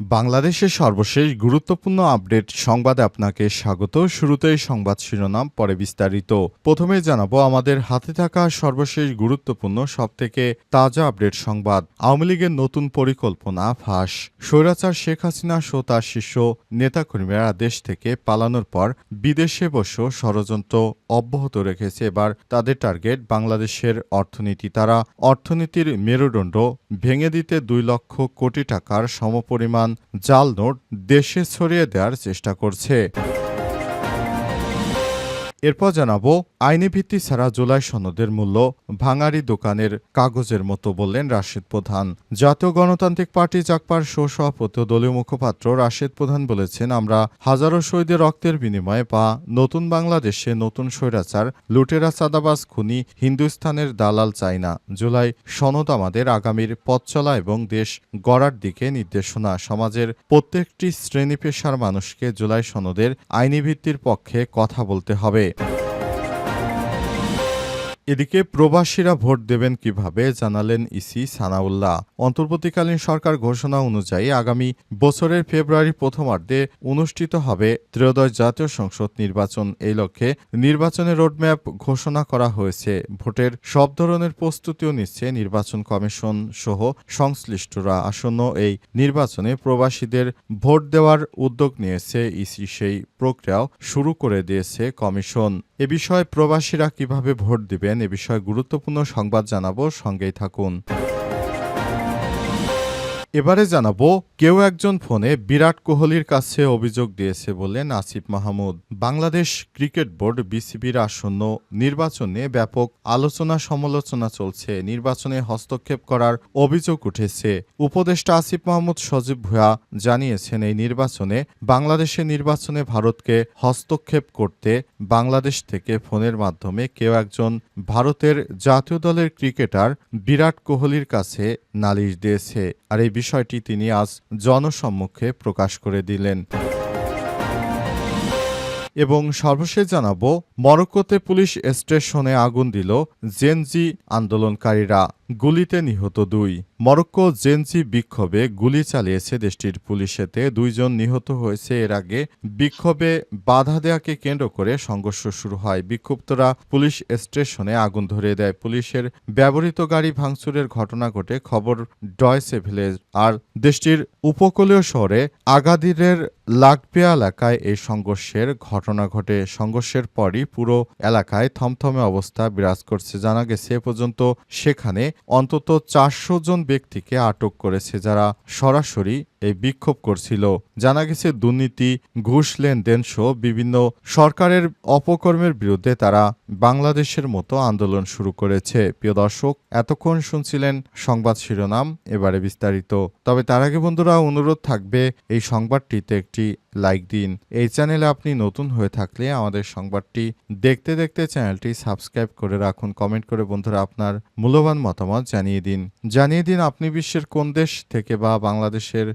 বাংলাদেশের সর্বশেষ গুরুত্বপূর্ণ আপডেট সংবাদে আপনাকে স্বাগত। শুরুতেই সংবাদ শিরোনাম, পরে বিস্তারিত। প্রথমে জানাব, আমাদের হাতে থাকা সর্বশেষ গুরুত্বপূর্ণ, সবথেকে তাজা আপডেট সংবাদ। আওয়ামী লীগের নতুন পরিকল্পনা ফাঁস। স্বৈরাচার শেখ হাসিনা সহ তার শীর্ষ নেতাকর্মীরা দেশ থেকে পালানোর পর বিদেশে বসেও ষড়যন্ত্র অব্যাহত রেখেছে। এবার তাদের টার্গেট, বাংলাদেশের অর্থনীতি। তারা অর্থনীতির মেরুদণ্ড ভেঙে দিতে দুই লক্ষ কোটি টাকার সমপরিমাণ জাল নোট দেশে ছড়িয়ে দেওয়ার চেষ্টা করছে। এরপর জানাব আইনি ভিত্তি ছাড়া জুলাই সনদের মূল্য ভাঙারি দোকানের কাগজের মতো বললেন রাশেদ প্রধান। জাতীয় গণতান্ত্রিক পার্টি চাকপার সভাপতি দলীয় মুখপাত্র রাশেদ প্রধান বলেছেন, আমরা হাজারো শহীদের রক্তের বিনিময়ে বা নতুন বাংলাদেশে নতুন স্বৈরাচার, লুটেরা চাঁদাবাজ খুনি, হিন্দুস্থানের দালাল চাই না। জুলাই সনদ আমাদের আগামীর পথ চলা এবং দেশ গড়ার দিকে নির্দেশনা। সমাজের প্রত্যেকটি শ্রেণি পেশার মানুষকে জুলাই সনদের আইনি ভিত্তির পক্ষে কথা বলতে হবে। এদিকে প্রবাসীরা ভোট দেবেন কীভাবে জানালেন ইসি সানাউল্লাহ। অন্তর্বর্তীকালীন সরকার ঘোষণা অনুযায়ী আগামী বছরের ফেব্রুয়ারি প্রথমার্ধে অনুষ্ঠিত হবে ত্রয়োদশ জাতীয় সংসদ নির্বাচন। এই লক্ষ্যে নির্বাচনের রোডম্যাপ ঘোষণা করা হয়েছে। ভোটের সব ধরনের প্রস্তুতিও নিচ্ছে নির্বাচন কমিশন সহ সংশ্লিষ্টরা। আসন্ন এই নির্বাচনে প্রবাসীদের ভোট দেওয়ার উদ্যোগ নিয়েছে ইসি। সেই প্রক্রিয়াও শুরু করে দিয়েছে কমিশন। এ বিষয়ে প্রবাসীরা কীভাবে ভোট দিবেন এ বিষয়ে গুরুত্বপূর্ণ সংবাদ জানাব। সঙ্গেই থাকুন। এবারে জানাব, কেউ একজন ফোনে বিরাট কোহলির কাছে অভিযোগ দিয়েছে বলে আসিফ মাহমুদ। বাংলাদেশ ক্রিকেট বোর্ড বিসিবির আসন্ন নির্বাচনে ব্যাপক আলোচনা সমালোচনা চলছে। নির্বাচনে হস্তক্ষেপ করার অভিযোগ উঠেছে। উপদেষ্টা আসিফ মাহমুদ সজীব ভূয়া জানিয়েছেন, এই নির্বাচনে বাংলাদেশের নির্বাচনে ভারতকে হস্তক্ষেপ করতে বাংলাদেশ থেকে ফোনের মাধ্যমে কেউ একজন ভারতের জাতীয় দলের ক্রিকেটার বিরাট কোহলির কাছে নালিশ দিয়েছে। আর এই বিষয়টি তিনি আজ জনসম্মুখে প্রকাশ করে দিলেন। এবং সর্বশেষ জানাব, মরক্কোতে পুলিশ স্টেশনে আগুন দিল জেনজি আন্দোলনকারীরা। গুলিতে নিহত দুই। মরক্কো জেনজি বিক্ষোভে গুলি চালিয়েছে দেশটির পুলিশেতে দুইজন নিহত হয়েছে। এর আগে বিক্ষোভে বাধা দেয়াকে কেন্দ্র করে সংঘর্ষ শুরু হয়। বিক্ষুব্ধরা পুলিশ স্টেশনে আগুন ধরিয়ে দেয়। পুলিশের ব্যবহৃত গাড়ি ভাঙচুরের ঘটনা ঘটে। খবর ডয়সে ভিলেজ। আর দেশটির উপকূলীয় শহরে আগাদিরের লাগপিয়া এলাকায় এই সংঘর্ষের ঘটনা ঘটে। সংঘর্ষের পরই পুরো এলাকায় থমথমে অবস্থা বিরাজ করছে। জানা গেছে, এ পর্যন্ত সেখানে অন্তত চারশো জন ব্যক্তিকে আটক করেছে যারা সরাসরি এই বিক্ষোভ করছিল। জানা গেছে, দুর্নীতি, ঘুষ লেনদেন সহ বিভিন্ন সরকারের অপকর্মের বিরুদ্ধে তারা বাংলাদেশের মতো আন্দোলন শুরু করেছে। প্রিয় দর্শক, এতক্ষণ শুনছিলেন সংবাদ শিরোনাম, এবারে বিস্তারিত। তবে তার আগে বন্ধুরা, অনুরোধ থাকবে, এই সংবাদটিতে একটি লাইক দিন। এই চ্যানেলে আপনি নতুন হয়ে থাকলে আমাদের সংবাদটি দেখতে দেখতে চ্যানেলটি সাবস্ক্রাইব করে রাখুন। কমেন্ট করে বন্ধুরা আপনার মূল্যবান মতামত জানিয়ে দিন। জানিয়ে দিন আপনি বিশ্বের কোন দেশ থেকে বা বাংলাদেশের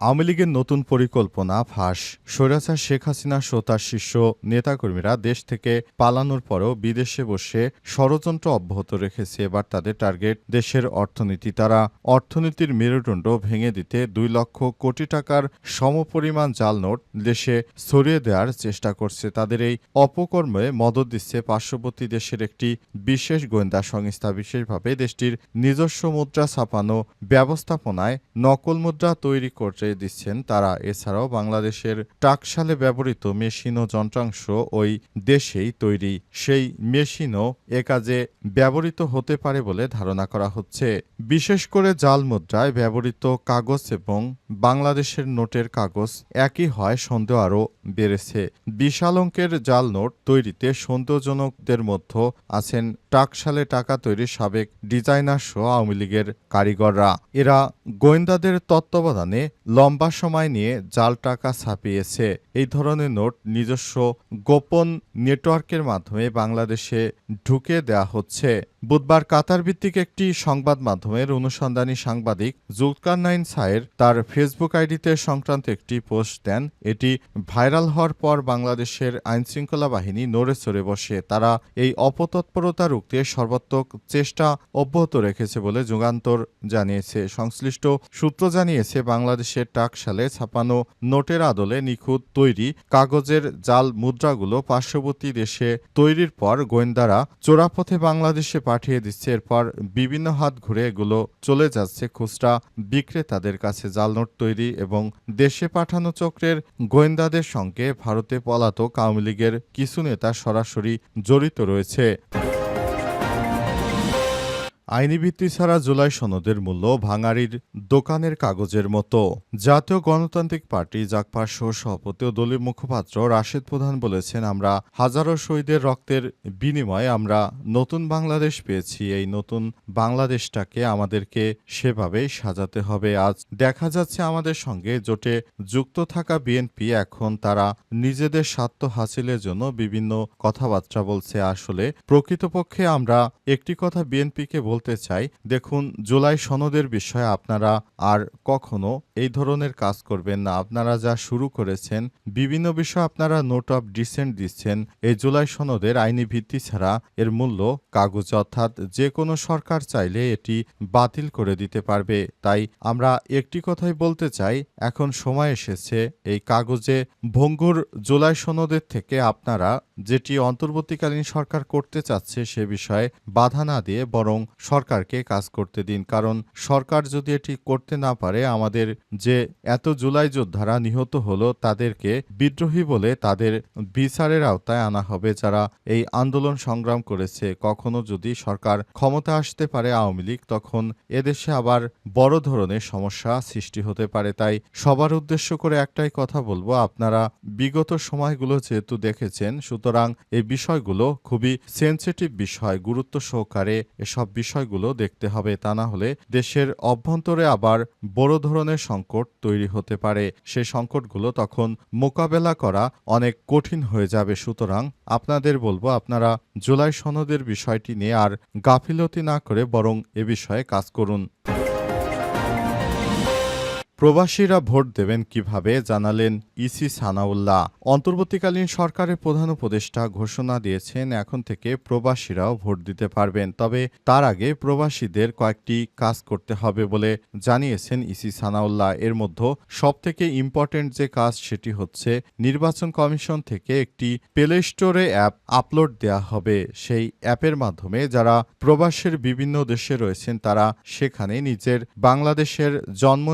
আওয়ামী লীগের নতুন পরিকল্পনা ফাঁস। স্বৈরাচার শেখ হাসিনা সহ তার শীর্ষ নেতাকর্মীরা দেশ থেকে পালানোর পরও বিদেশে বসে ষড়যন্ত্র অব্যাহত রেখেছে। এবার তাদের টার্গেট, দেশের অর্থনীতি। তারা অর্থনীতির মেরুদণ্ড ভেঙে দিতে দুই লক্ষ কোটি টাকার সমপরিমাণ জাল নোট দেশে ছড়িয়ে দেওয়ার চেষ্টা করছে। তাদের এই অপকর্মে মদত দিচ্ছে পার্শ্ববর্তী দেশের একটি বিশেষ গোয়েন্দা সংস্থা। বিশেষভাবে দেশটির নিজস্ব মুদ্রা ছাপানো ব্যবস্থাপনায় নকল মুদ্রা তৈরি করতে দিচ্ছেন তারা। এছাড়াও বাংলাদেশের টাকশালে ব্যবহৃত মেশিন ও যন্ত্রাংশ ওই দেশেই তৈরি। সেই মেশিনও এ কাজে ব্যবহৃত হতে পারে বলে ধারণা করা হচ্ছে। বিশেষ করে জাল মুদ্রায় ব্যবহৃত কাগজ এবং বাংলাদেশের নোটের কাগজ একই হয়, সন্দেহ আরও বেড়েছে। বিশাল অঙ্কের জাল নোট তৈরিতে সন্দেহজনকদের মধ্যে আছেন টাকশালে টাকা তৈরির সাবেক ডিজাইনার সহ আওয়ামী লীগের কারিগররা। এরা গোয়েন্দাদের তত্ত্বাবধানে লম্বা সময় নিয়ে জাল টাকা ছাপিয়েছে। এই ধরনের নোট নিজস্ব গোপন নেটওয়ার্কের মাধ্যমে বাংলাদেশে ঢুকে দেয়া হচ্ছে। বুধবার কাতার ভিত্তিক একটি সংবাদ মাধ্যমের অনুসন্ধানী সাংবাদিক জুলকার নাইন সায়ের তার ফেসবুক আইডিতে সংক্রান্ত একটি পোস্ট দেন। এটি ভাইরাল হওয়ার পর বাংলাদেশের আইনশৃঙ্খলা বাহিনী নড়ে চড়ে বসে। তারা এই অপতৎপরতা রুখতে সর্বাত্মক চেষ্টা অব্যাহত রেখেছে বলে যুগান্তর জানিয়েছে। সংশ্লিষ্ট সূত্র জানিয়েছে, বাংলাদেশের টাকশালে ছাপানো নোটের আদলে নিখুঁত তৈরি কাগজের জাল মুদ্রাগুলো পার্শ্ববর্তী দেশে তৈরির পর গোয়েন্দারা চোরাপথে বাংলাদেশে পাঠিয়ে দিচ্ছে। এরপর বিভিন্ন হাত ঘুরে এগুলো চলে যাচ্ছে। খুচরা বিক্রেতাদের কাছে জাল নোট তৈরি এবং দেশে পাঠানো চক্রের গোয়েন্দাদের সঙ্গে ভারতে পলাতক আওয়ামী লীগের কিছু নেতা সরাসরি জড়িত রয়েছে। আইনি ভিত্তি ছাড়া জুলাই সনদের মূল্য ভাঙাড়ির দোকানের কাগজের মতো। জাতীয় গণতান্ত্রিক পার্টি জাকপার সহ সভাপতি ও দলীয় মুখপাত্র রাশেদ প্রধান বলেছেন, আমরা হাজারো শহীদের রক্তের বিনিময়ে আমরা নতুন বাংলাদেশ পেয়েছি। এই নতুন বাংলাদেশটাকে আমাদেরকে সেভাবেই সাজাতে হবে। আজ দেখা যাচ্ছে আমাদের সঙ্গে জোটে যুক্ত থাকা বিএনপি, এখন তারা নিজেদের স্বার্থ হাসিলের জন্য বিভিন্ন কথাবার্তা বলছে। আসলে প্রকৃতপক্ষে আমরা একটি কথা বিএনপিকে বলতে চাই, দেখুন, জুলাই সনদের বিষয়ে আপনারা আর কখনো এই ধরনের কাজ করবেন না। আপনারা যা শুরু করেছেন, বিভিন্ন বিষয়ে আপনারা নোট অফ ডিসেন্ট দিচ্ছেন। এই জুলাই সনদের আইনি ভিত্তি ছাড়া এর মূল্য কাগজ অর্থাৎ যে কোনো সরকার চাইলে এটি বাতিল করে দিতে পারবে। তাই আমরা একটি কথাই বলতে চাই, এখন সময় এসেছে এই কাগজে ভঙ্গুর জুলাই সনদের থেকে আপনারা যেটি অন্তর্বর্তীকালীন সরকার করতে চাচ্ছে সে বিষয়ে বাধা না দিয়ে বরং সরকারকে কাজ করতে দিন। কারণ সরকার যদি এটি করতে না পারে, আমাদের যে এত জুলাই যোদ্ধারা নিহত হলো, তাদেরকে বিদ্রোহী বলে তাদের বিচারের আওতায় আনা হবে। যারা এই আন্দোলন সংগ্রাম করেছে, কখনো যদি সরকার ক্ষমতা আসতে পারে আওয়ামী লীগ, তখন এদেশে আবার বড় ধরনের সমস্যা সৃষ্টি হতে পারে। তাই সবার উদ্দেশ্য করে একটাই কথা বলব, আপনারা বিগত সময়গুলো যেহেতু দেখেছেন, সুতরাং এই বিষয়গুলো খুবই সেন্সিটিভ বিষয়, গুরুত্ব সহকারে এসব বিষয়গুলো দেখতে হবে তা না হলে দেশের অভ্যন্তরে আবার বড় ধরনের সংকট তৈরি হতে পারে। সে সংকটগুলো তখন মোকাবেলা করা অনেক কঠিন হয়ে যাবে। সুতরাং আপনাদের বলব, আপনারা জুলাই সনদের বিষয়টি নিয়ে আর গাফিলতি না করে বরং এ বিষয়ে কাজ করুন। প্রবাসীরা ভোট দেবেন কীভাবে জানালেন ইসি সানাউল্লাহ। অন্তর্বর্তীকালীন সরকারের প্রধান উপদেষ্টা ঘোষণা দিয়েছেন, এখন থেকে প্রবাসীরাও ভোট দিতে পারবেন। তবে তার আগে প্রবাসীদের কয়েকটি কাজ করতে হবে বলে জানিয়েছেন ইসি সানাউল্লাহ। এর মধ্যে সবথেকে ইম্পর্টেন্ট যে কাজ সেটি হচ্ছে নির্বাচন কমিশন থেকে একটি প্লে স্টোরে অ্যাপ আপলোড দেয়া হবে। সেই অ্যাপের মাধ্যমে যারা প্রবাসের বিভিন্ন দেশে রয়েছেন, তারা সেখানে নিজের বাংলাদেশের জন্ম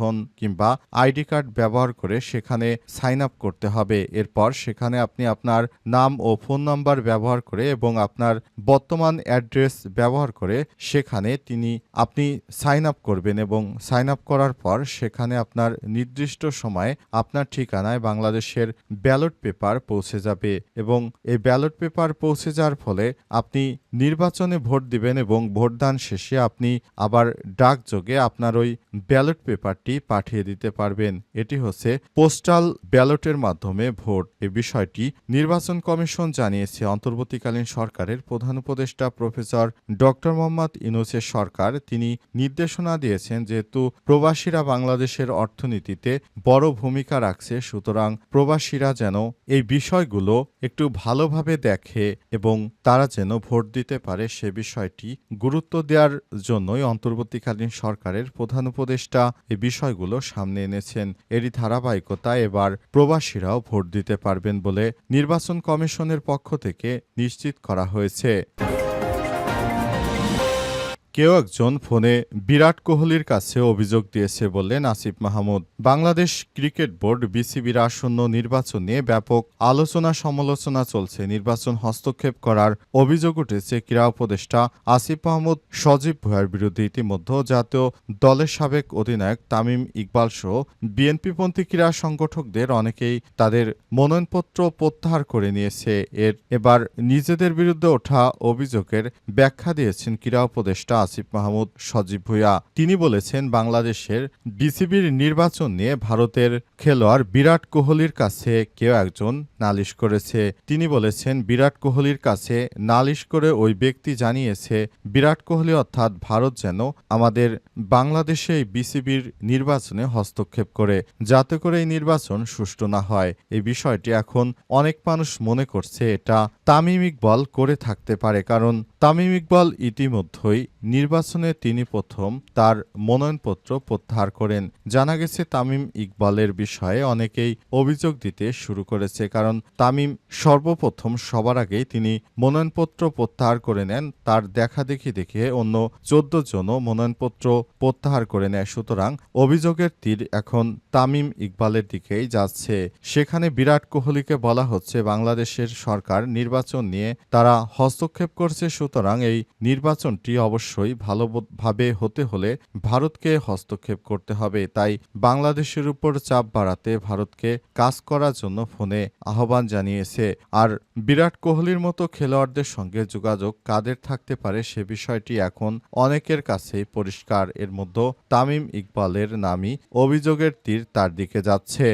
নিবন্ধন কিংবা আইডি কার্ড ব্যবহার করে সেখানে সাইন আপ করতে হবে। এরপর সেখানে আপনি আপনার নাম ও ফোন নাম্বার ব্যবহার করে এবং আপনার বর্তমান অ্যাড্রেস ব্যবহার করে সেখানে তিনি, আপনি সাইন আপ করবেন এবং সাইন আপ করার পর সেখানে আপনার নির্দিষ্ট সময়ে আপনার ঠিকানায় বাংলাদেশের ব্যালট পেপার পৌঁছে যাবে এবং এই ব্যালট পেপার পৌঁছে যাওয়ার ফলে আপনি নির্বাচনে ভোট দিবেন এবং ভোটদান শেষে আপনি আবার ডাকযোগে আপনার ওই ব্যালট পেপারটি পাঠিয়ে দিতে পারবেন। এটি হচ্ছে পোস্টাল ব্যালটের মাধ্যমে ভোট। এ বিষয়টি নির্বাচন কমিশন জানিয়েছে। অন্তর্বর্তীকালীন সরকারের প্রধান উপদেষ্টা প্রফেসর ডক্টর মোহাম্মদ ইনুসের সরকার তিনি নির্দেশনা দিয়েছেন যেহেতু প্রবাসীরা বাংলাদেশের অর্থনীতিতে বড় ভূমিকা রাখছে, সুতরাং প্রবাসীরা যেন এই বিষয়গুলো একটু ভালোভাবে দেখে এবং তারা যেন ভোট দিতে পারে সে বিষয়টি গুরুত্ব দেওয়ার জন্যই অন্তর্বর্তীকালীন সরকারের প্রধান উপদেষ্টা এই বিষয়গুলো সামনে এনেছেন। এরই ধারাবাহিকতা এবার প্রবাসীরাও ভোট দিতে পারবেন বলে নির্বাচন কমিশনের পক্ষ থেকে নিশ্চিত করা হয়েছে। কেউ একজন ফোনে বিরাট কোহলির কাছে অভিযোগ দিয়েছে বললেন আসিফ মাহমুদ। বাংলাদেশ ক্রিকেট বোর্ড বিসিবির আসন্ন নির্বাচন নিয়ে ব্যাপক আলোচনা সমালোচনা চলছে। নির্বাচন হস্তক্ষেপ করার অভিযোগ উঠেছে ক্রীড়া উপদেষ্টা আসিফ মাহমুদ সজীব ভুয়ার বিরুদ্ধে ইতিমধ্যে জাতীয় দলের সাবেক অধিনায়ক তামিম ইকবাল সহ বিএনপিপন্থী ক্রীড়া সংগঠকদের অনেকেই তাদের মনোনয়নপত্র প্রত্যাহার করে নিয়েছে। এর এবার নিজেদের বিরুদ্ধে ওঠা অভিযোগের ব্যাখ্যা দিয়েছেন ক্রীড়া উপদেষ্টা আসিফ মাহমুদ সজীব ভুঁইয়া। তিনি বলেছেন, বাংলাদেশের বিসিবির নির্বাচন নিয়ে ভারতের খেলোয়াড় বিরাট কোহলির কাছে কেউ একজন নালিশ করেছে। তিনি বলেছেন, বিরাট কোহলির কাছে নালিশ করে ওই ব্যক্তি জানিয়েছে, বিরাট কোহলি অর্থাৎ ভারত যেন আমাদের বাংলাদেশে বিসিবির নির্বাচনে হস্তক্ষেপ করে, যাতে করে এই নির্বাচন সুষ্ঠু না হয়। এই বিষয়টি এখন অনেক মানুষ মনে করছে, এটা তামিম ইকবল করে থাকতে পারে। কারণ তামিম ইকবল ইতিমধ্যেই নির্বাচনে তিনি প্রথম তার মনোনয়নপত্র প্রত্যাহার করেন। জানা গেছে, তামিম ইকবালের বিষয়ে অনেকেই অভিযোগ দিতে শুরু করেছে, কারণ তামিম সর্বপ্রথম সবার আগেই তিনি মনোনয়নপত্র প্রত্যাহার করে নেন। তার দেখা দেখি দেখে অন্য চোদ্দ জনও মনোনয়নপত্র প্রত্যাহার করে নেয়। সুতরাং অভিযোগের তীর এখন তামিম ইকবালের দিকেই যাচ্ছে। সেখানে বিরাট কোহলিকে বলা হচ্ছে, বাংলাদেশের সরকার নির্বাচন নিয়ে তারা হস্তক্ষেপ করছে, সুতরাং এই নির্বাচনটি অবশ্যই ভালোভাবে হতে হলে ভারতকে হস্তক্ষেপ করতে হবে। তাই বাংলাদেশের উপর চাপ বাড়াতে ভারতকে কাজ করার জন্য ফোনে আহ্বান জানিয়েছে। আর বিরাট কোহলির মতো খেলোয়াড়দের সঙ্গে যোগাযোগ কাদের থাকতে পারে সে বিষয়টি এখন অনেকের কাছেই পরিষ্কার। এর মধ্যে তামিম ইকবালের নামই অভিযোগের তীর তার দিকে যাচ্ছে।